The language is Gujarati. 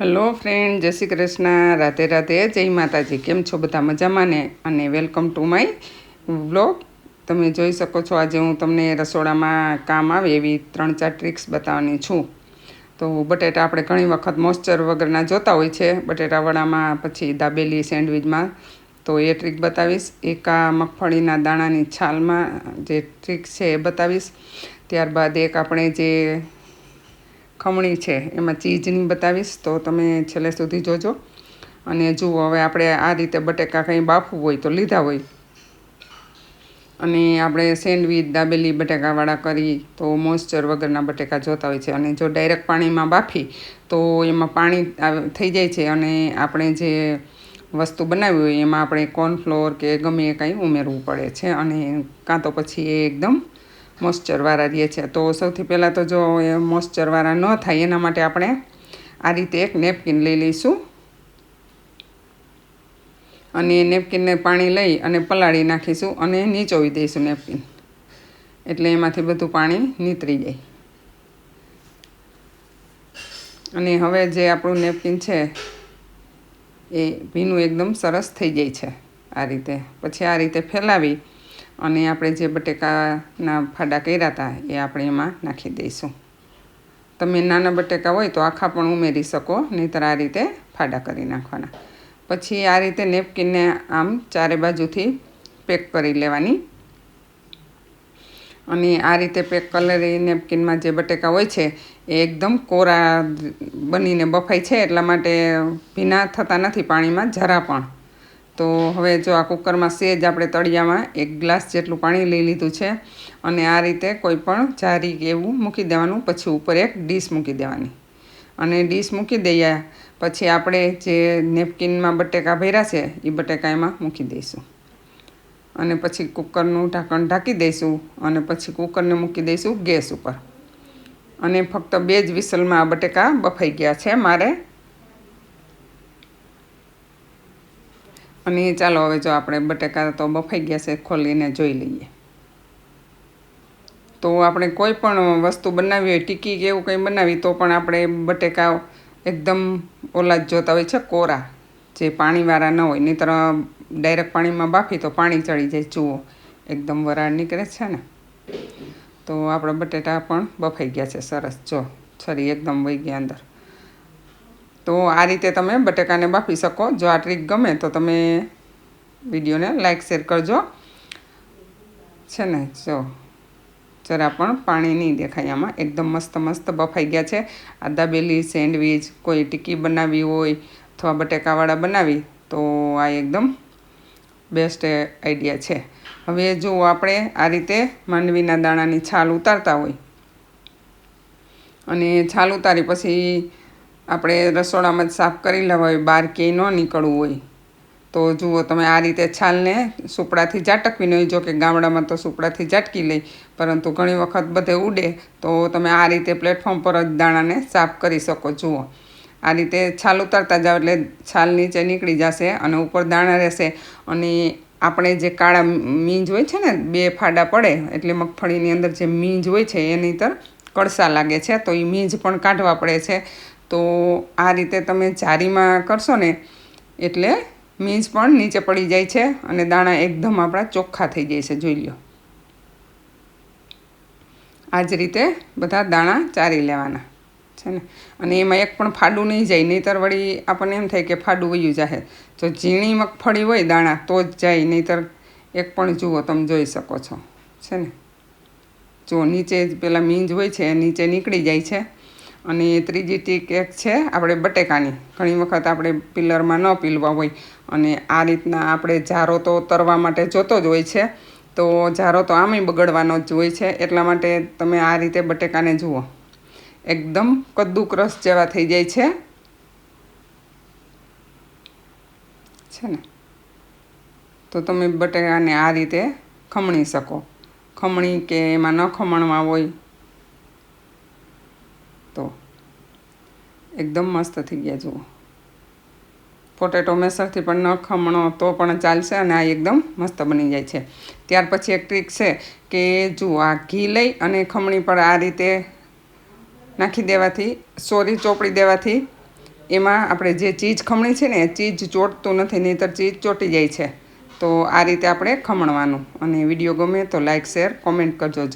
હેલો ફ્રેન્ડ જય શ્રી કૃષ્ણ. રાધે રાધે. જય માતાજી. કેમ છો બધા મજામાં ને? અને વેલકમ ટુ માય વ્લોગ તમે જોઈ શકો છો આજે હું તમને રસોડામાં કામ આવે એવી ત્રણ ચાર ટ્રિક્સ બતાવવાની છું. તો બટેટા આપણે ઘણી વખત મોઇસ્ચર વગરના જોતા હોય છે. બટેટા વડામાં, પછી દાબેલી સેન્ડવિચમાં. તો એ ટ્રીક બતાવીશ. એક મગફળીના દાણાની છાલમાં જે ટ્રીક છે એ બતાવીશ. ત્યારબાદ એક આપણે જે ખમણી છે, એમાં ચીઝની બતાવીશ, તો તમે છેલ્લે સુધી જોજો. અને જુઓ, હવે આપણે આ રીતે બટેકા કંઈ બાફવું હોય તો લીધા હોય. અને આપણે સેન્ડવીચ, દાબેલી બટેકાવાળા કરી, તો મોઇશ્ચર વગરના બટેકા જોતા હોય છે. અને જો ડાયરેક્ટ પાણીમાં બાફી, તો એમાં પાણી થઈ જાય છે. અને આપણે જે વસ્તુ બનાવી હોય, એમાં આપણે કોર્નફ્લોર કે ગમે એ કાંઈ ઉમેરવું પડે છે. અને કાં તો પછી એ એકદમ મોઇસ્ચરવાળા રહે છે. તો સૌથી પહેલાં તો જો એ મોઇસ્ચરવાળા ન થાય, એના માટે આપણે આ રીતે એક નેપકિન લઈ લઈશું. અને નેપકિનને પાણી લઈ અને પલાળી નાખીશું અને નીચોવી દઈશું નેપકિન. એટલે એમાંથી બધું પાણી નીતરી જાય. અને હવે જે આપણું નેપકિન છે, એ ભીનું એકદમ સરસ થઈ જાય છે આ રીતે. પછી આ રીતે ફેલાવી અને આપણે જે બટેકાના ફાડા કર્યા હતા એ આપણે એમાં નાખી દઈશું. તમે નાના બટેકા હોય તો આખા પણ ઉમેરી શકો, નહીંતર આ રીતે ફાડા કરી નાખવાના. પછી આ રીતે નેપકિનને આમ ચારે બાજુથી પેક કરી લેવાની. અને આ રીતે પેક કરેલી નેપકિનમાં જે બટેકા હોય છે, એ એકદમ કોરા બનીને બફાય છે, એટલા માટે ભીના થતા નથી પાણીમાં, જરા પણ. તો હવે જો આ કુકરમાં સેજ આપણે તળિયામાં એક ગ્લાસ જેટલું પાણી લઈ લીધું છે અને આ રીતે કોઈ પણ જારી કે એવું મૂકી દેવાનું, પછી ઉપર એક ડીશ મૂકી દેવાની. અને ડીશ મૂકી દઈએ, પછી આપણે જે નેપકિનમાં બટેકા ભર્યા છે એ બટેકા એમાં મૂકી દઈશું. અને પછી કુકરનું ઢાંકણ ઢાંકી દઈશું અને પછી કુકરને મૂકી દઈશું ગેસ ઉપર. અને ફક્ત બે જ વિસલમાં આ બટેકા બફાઈ ગયા છે, મારે અને ચાલો હવે જો આપણે બટેકા તો બફાઈ ગયા છે, ખોલીને જોઈ લઈએ. તો આપણે કોઈ પણ વસ્તુ બનાવી હોય, ટીકી કે એવું કંઈ બનાવી, તો પણ આપણે બટેકા એકદમ ઓલા જ જોતા હોય છે, કોરા. જે પાણીવાળા ન હોય, નહીંતર ડાયરેક્ટ પાણીમાં બાફી તો પાણી ચડી જાય, જુઓ. એકદમ વરાળ નીકળે છે ને. તો આપણા બટેટા પણ બફાઈ ગયા છે, સરસ. જો, છરી એકદમ વહી ગયા અંદર. તો આ રીતે તમે બટેકાને બાફી શકો. જો આ ટ્રીક ગમે તો તમે વિડીયોને લાઇક શેર કરજો. છે ને? જો, જરા પણ પાણી નહીં દેખાય આમાં. એકદમ મસ્ત મસ્ત બફાઈ ગયા છે. આ દાબેલી સેન્ડવીચ, કોઈ ટીકી બનાવી હોય અથવા બટેકાવાળા બનાવી, તો આ એકદમ બેસ્ટ આઈડિયા છે. હવે જો આપણે આ રીતે માંડવીના દાણાની છાલ ઉતારતા હોય અને છાલ ઉતારી પછી આપણે રસોડામાં જ સાફ કરી લેવા હોય બહાર ક્યાંય ન નીકળવું હોય. તો જુઓ, તમે આ રીતે છાલને સુપડાથી ઝાટકવી, નહીં જો કે ગામડામાં તો સુપડાથી ઝાટકી લઈ, પરંતુ ઘણી વખત બધે ઉડે, તો તમે આ રીતે પ્લેટફોર્મ પર જ દાણાને સાફ કરી શકો, જુઓ. આ રીતે છાલ ઉતારતા જાઓ એટલે છાલ નીચે નીકળી જશે અને ઉપર દાણા રહેશે અને આપણે જે કાળા મીંજ હોય છે ને, બે ફાડા પડે, એટલે મગફળીની અંદર જે મીંજ હોય છે, એની તર કળસા લાગે છે, તો એ મીંજ પણ કાઢવા પડે છે. તો આ રીતે તમે જારીમાં કરશો ને, એટલે મીંજ પણ નીચે પડી જાય છે અને દાણા એકદમ આપણા ચોખ્ખા થઈ જાય છે, જોઈ લો આ જ રીતે બધા દાણા ચારી લેવાના, છે ને? અને એમાં એક પણ ફાડું નહીં જાય, નહીંતર વળી આપણને એમ થાય કે ફાડું વયું જાહે. જો ઝીણી મગફળી હોય દાણા, તો જ જાય, નહીંતર એક પણ જુઓ, તમે જોઈ શકો છો, છે ને? જો નીચે પેલા મીંજ હોય છે, નીચે નીકળી જાય છે અને ત્રીજી ટીક એક છે, આપણે બટેકાની. ઘણી વખત આપણે પિલરમાં ન પીલવા હોય. અને આ રીતના આપણે જારો તો તરવા માટે જોતો જ હોય છે. તો જારો તો આમય બગડવાનો જ હોય છે. એટલા માટે તમે આ રીતે બટેકાને જુઓ. એકદમ કદ્દુક્રસ જેવા થઈ જાય છે. છે ને? તો તમે બટેકાને આ રીતે ખમણી શકો. ખમણી કે એમાં ન ખમણવા હોય તો એકદમ મસ્ત થઈ ગયા, જુઓ. પોટેટો મેસરથી પણ ન ખમણો તો પણ ચાલશે અને આ એકદમ મસ્ત બની જાય છે. ત્યાર પછી એક ટ્રીક છે કે, જુઓ, આ ઘી લઈ અને ખમણી પર આ રીતે નાખી દેવાથી, સોરી, ચોપડી દેવાથી એમાં આપણે જે ચીજ ખમણી છે ને, એ ચીજ ચોટતું નથી, નહીંતર ચીજ ચોટી જાય છે. તો આ રીતે આપણે ખમણવાનું. અને વીડિયો ગમે તો લાઇક શેર, કોમેન્ટ કરજો.